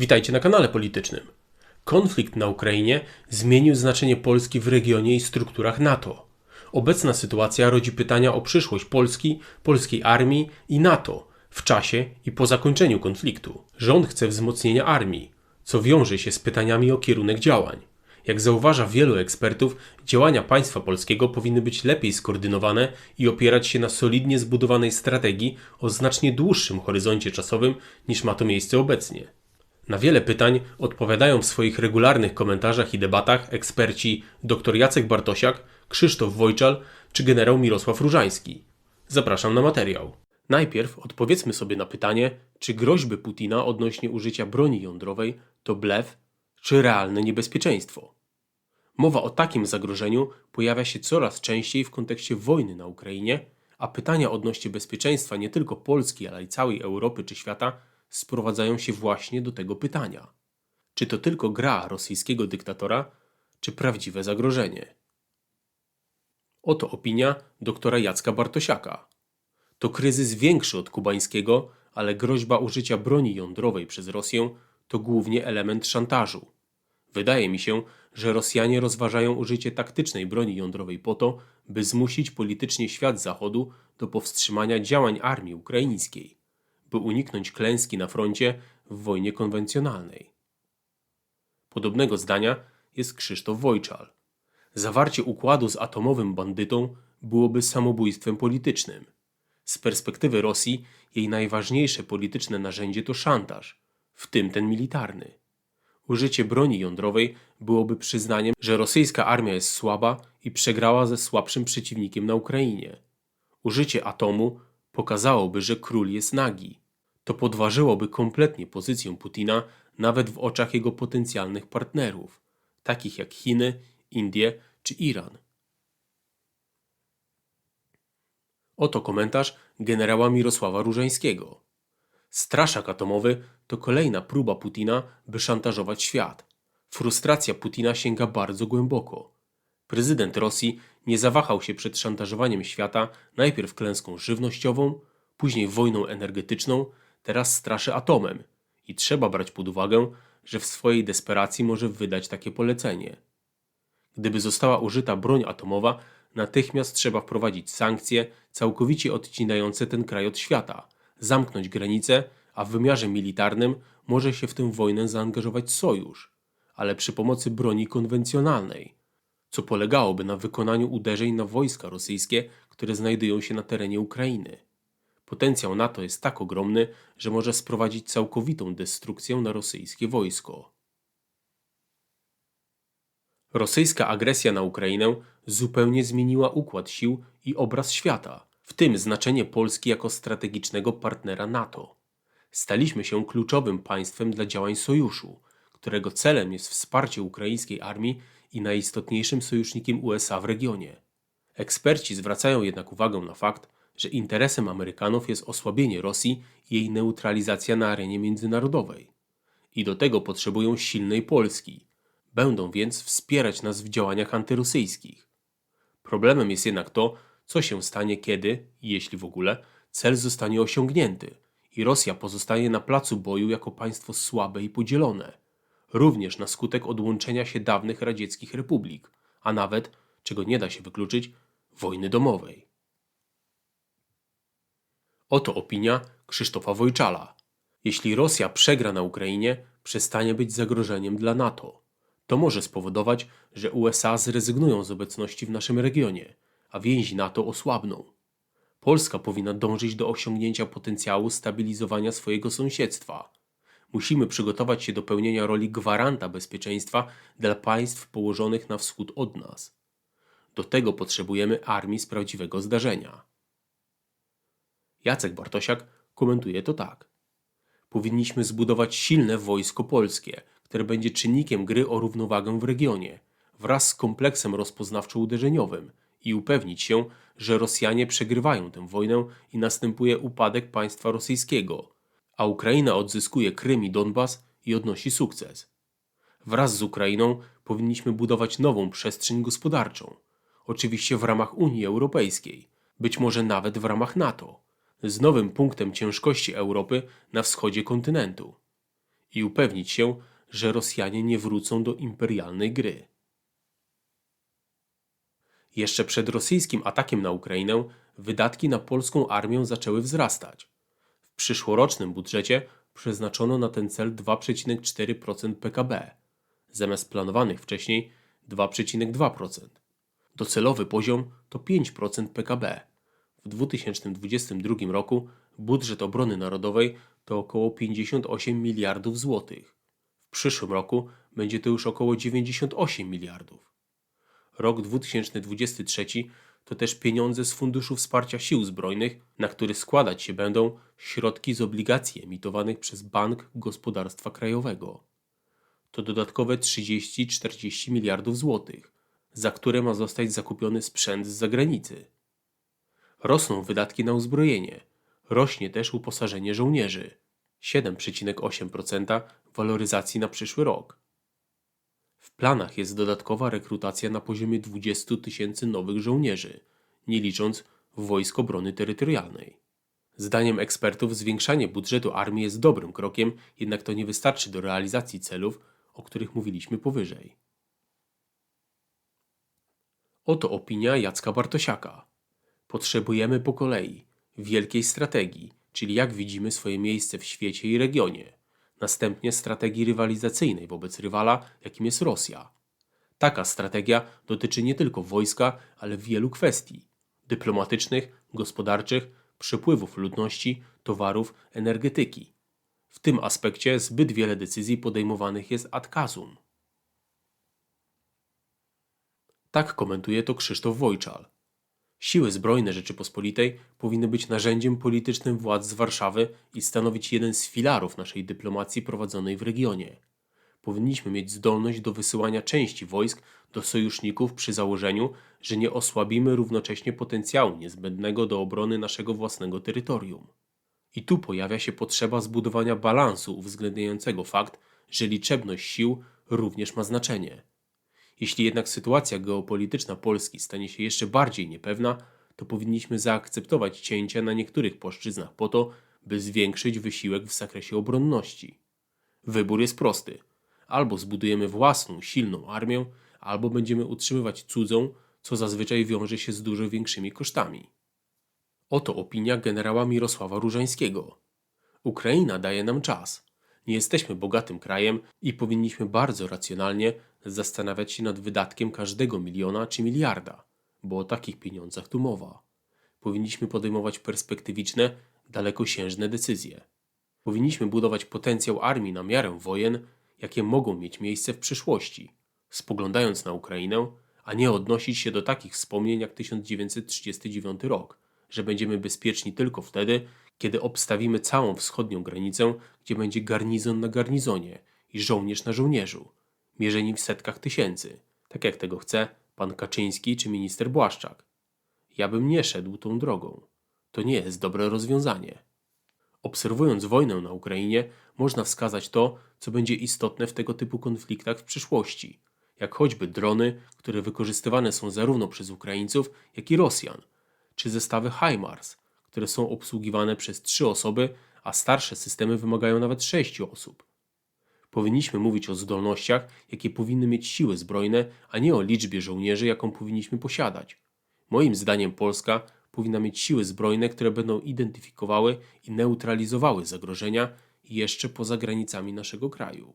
Witajcie na kanale politycznym. Konflikt na Ukrainie zmienił znaczenie Polski w regionie i strukturach NATO. Obecna sytuacja rodzi pytania o przyszłość Polski, polskiej armii i NATO w czasie i po zakończeniu konfliktu. Rząd chce wzmocnienia armii, co wiąże się z pytaniami o kierunek działań. Jak zauważa wielu ekspertów, działania państwa polskiego powinny być lepiej skoordynowane i opierać się na solidnie zbudowanej strategii o znacznie dłuższym horyzoncie czasowym niż ma to miejsce obecnie. Na wiele pytań odpowiadają w swoich regularnych komentarzach i debatach eksperci dr Jacek Bartosiak, Krzysztof Wojczal czy generał Mirosław Różański. Zapraszam na materiał. Najpierw odpowiedzmy sobie na pytanie, czy groźby Putina odnośnie użycia broni jądrowej to blef, czy realne niebezpieczeństwo. Mowa o takim zagrożeniu pojawia się coraz częściej w kontekście wojny na Ukrainie, a pytania odnośnie bezpieczeństwa nie tylko Polski, ale i całej Europy czy świata sprowadzają się właśnie do tego pytania. Czy to tylko gra rosyjskiego dyktatora, czy prawdziwe zagrożenie? Oto opinia doktora Jacka Bartosiaka. To kryzys większy od kubańskiego, ale groźba użycia broni jądrowej przez Rosję to głównie element szantażu. Wydaje mi się, że Rosjanie rozważają użycie taktycznej broni jądrowej po to, by zmusić politycznie świat Zachodu do powstrzymania działań armii ukraińskiej, by uniknąć klęski na froncie w wojnie konwencjonalnej. Podobnego zdania jest Krzysztof Wojczal. Zawarcie układu z atomowym bandytą byłoby samobójstwem politycznym. Z perspektywy Rosji jej najważniejsze polityczne narzędzie to szantaż, w tym ten militarny. Użycie broni jądrowej byłoby przyznaniem, że rosyjska armia jest słaba i przegrała ze słabszym przeciwnikiem na Ukrainie. Użycie atomu pokazałoby, że król jest nagi. To podważyłoby kompletnie pozycję Putina nawet w oczach jego potencjalnych partnerów, takich jak Chiny, Indie czy Iran. Oto komentarz generała Mirosława Różańskiego. Straszak atomowy to kolejna próba Putina, by szantażować świat. Frustracja Putina sięga bardzo głęboko. Prezydent Rosji nie zawahał się przed szantażowaniem świata najpierw klęską żywnościową, później wojną energetyczną, teraz straszy atomem i trzeba brać pod uwagę, że w swojej desperacji może wydać takie polecenie. Gdyby została użyta broń atomowa, natychmiast trzeba wprowadzić sankcje całkowicie odcinające ten kraj od świata, zamknąć granice, a w wymiarze militarnym może się w tę wojnę zaangażować sojusz, ale przy pomocy broni konwencjonalnej, co polegałoby na wykonaniu uderzeń na wojska rosyjskie, które znajdują się na terenie Ukrainy. Potencjał NATO jest tak ogromny, że może sprowadzić całkowitą destrukcję na rosyjskie wojsko. Rosyjska agresja na Ukrainę zupełnie zmieniła układ sił i obraz świata, w tym znaczenie Polski jako strategicznego partnera NATO. Staliśmy się kluczowym państwem dla działań sojuszu, którego celem jest wsparcie ukraińskiej armii i najistotniejszym sojusznikiem USA w regionie. Eksperci zwracają jednak uwagę na fakt, że interesem Amerykanów jest osłabienie Rosji i jej neutralizacja na arenie międzynarodowej. I do tego potrzebują silnej Polski. Będą więc wspierać nas w działaniach antyrosyjskich. Problemem jest jednak to, co się stanie kiedy, jeśli w ogóle, cel zostanie osiągnięty i Rosja pozostanie na placu boju jako państwo słabe i podzielone, również na skutek odłączenia się dawnych radzieckich republik, a nawet, czego nie da się wykluczyć, wojny domowej. Oto opinia Krzysztofa Wojczala. Jeśli Rosja przegra na Ukrainie, przestanie być zagrożeniem dla NATO. To może spowodować, że USA zrezygnują z obecności w naszym regionie, a więzi NATO osłabną. Polska powinna dążyć do osiągnięcia potencjału stabilizowania swojego sąsiedztwa. Musimy przygotować się do pełnienia roli gwaranta bezpieczeństwa dla państw położonych na wschód od nas. Do tego potrzebujemy armii z prawdziwego zdarzenia. Jacek Bartosiak komentuje to tak. Powinniśmy zbudować silne wojsko polskie, które będzie czynnikiem gry o równowagę w regionie, wraz z kompleksem rozpoznawczo-uderzeniowym i upewnić się, że Rosjanie przegrywają tę wojnę i następuje upadek państwa rosyjskiego, a Ukraina odzyskuje Krym i Donbas i odnosi sukces. Wraz z Ukrainą powinniśmy budować nową przestrzeń gospodarczą, oczywiście w ramach Unii Europejskiej, być może nawet w ramach NATO z nowym punktem ciężkości Europy na wschodzie kontynentu. i upewnić się, że Rosjanie nie wrócą do imperialnej gry. Jeszcze przed rosyjskim atakiem na Ukrainę wydatki na polską armię zaczęły wzrastać. Przyszłorocznym budżecie przeznaczono na ten cel 2,4% PKB, zamiast planowanych wcześniej 2,2%. Docelowy poziom to 5% PKB. W 2022 roku budżet obrony narodowej to około 58 miliardów złotych. W przyszłym roku będzie to już około 98 miliardów. Rok 2023 to też pieniądze z Funduszu Wsparcia Sił Zbrojnych, na który składać się będą środki z obligacji emitowanych przez Bank Gospodarstwa Krajowego. To dodatkowe 30-40 miliardów złotych, za które ma zostać zakupiony sprzęt z zagranicy. Rosną wydatki na uzbrojenie, rośnie też uposażenie żołnierzy 7,8% waloryzacji na przyszły rok. W planach jest dodatkowa rekrutacja na poziomie 20 tysięcy nowych żołnierzy, nie licząc Wojsk Obrony Terytorialnej. Zdaniem ekspertów zwiększanie budżetu armii jest dobrym krokiem, jednak to nie wystarczy do realizacji celów, o których mówiliśmy powyżej. Oto opinia Jacka Bartosiaka. Potrzebujemy po kolei wielkiej strategii, czyli jak widzimy swoje miejsce w świecie i regionie. Następnie strategii rywalizacyjnej wobec rywala, jakim jest Rosja. Taka strategia dotyczy nie tylko wojska, ale wielu kwestii dyplomatycznych, gospodarczych, przepływów ludności, towarów, energetyki. W tym aspekcie zbyt wiele decyzji podejmowanych jest ad casum. Tak komentuje to Krzysztof Wojczal. Siły zbrojne Rzeczypospolitej powinny być narzędziem politycznym władz z Warszawy i stanowić jeden z filarów naszej dyplomacji prowadzonej w regionie. Powinniśmy mieć zdolność do wysyłania części wojsk do sojuszników przy założeniu, że nie osłabimy równocześnie potencjału niezbędnego do obrony naszego własnego terytorium. I tu pojawia się potrzeba zbudowania balansu uwzględniającego fakt, że liczebność sił również ma znaczenie. Jeśli jednak sytuacja geopolityczna Polski stanie się jeszcze bardziej niepewna, to powinniśmy zaakceptować cięcia na niektórych płaszczyznach po to, by zwiększyć wysiłek w zakresie obronności. Wybór jest prosty: albo zbudujemy własną, silną armię, albo będziemy utrzymywać cudzą, co zazwyczaj wiąże się z dużo większymi kosztami. Oto opinia generała Mirosława Różańskiego. Ukraina daje nam czas. Nie jesteśmy bogatym krajem i powinniśmy bardzo racjonalnie zastanawiać się nad wydatkiem każdego miliona czy miliarda, bo o takich pieniądzach tu mowa. Powinniśmy podejmować perspektywiczne, dalekosiężne decyzje. Powinniśmy budować potencjał armii na miarę wojen, jakie mogą mieć miejsce w przyszłości, spoglądając na Ukrainę, a nie odnosić się do takich wspomnień jak 1939 rok, że będziemy bezpieczni tylko wtedy, kiedy obstawimy całą wschodnią granicę, gdzie będzie garnizon na garnizonie i żołnierz na żołnierzu, mierzeni w setkach tysięcy, tak jak tego chce pan Kaczyński czy minister Błaszczak. Ja bym nie szedł tą drogą. To nie jest dobre rozwiązanie. Obserwując wojnę na Ukrainie, można wskazać to, co będzie istotne w tego typu konfliktach w przyszłości, jak choćby drony, które wykorzystywane są zarówno przez Ukraińców, jak i Rosjan, czy zestawy HIMARS, które są obsługiwane przez trzy osoby, a starsze systemy wymagają nawet sześciu osób. Powinniśmy mówić o zdolnościach, jakie powinny mieć siły zbrojne, a nie o liczbie żołnierzy, jaką powinniśmy posiadać. Moim zdaniem Polska powinna mieć siły zbrojne, które będą identyfikowały i neutralizowały zagrożenia jeszcze poza granicami naszego kraju.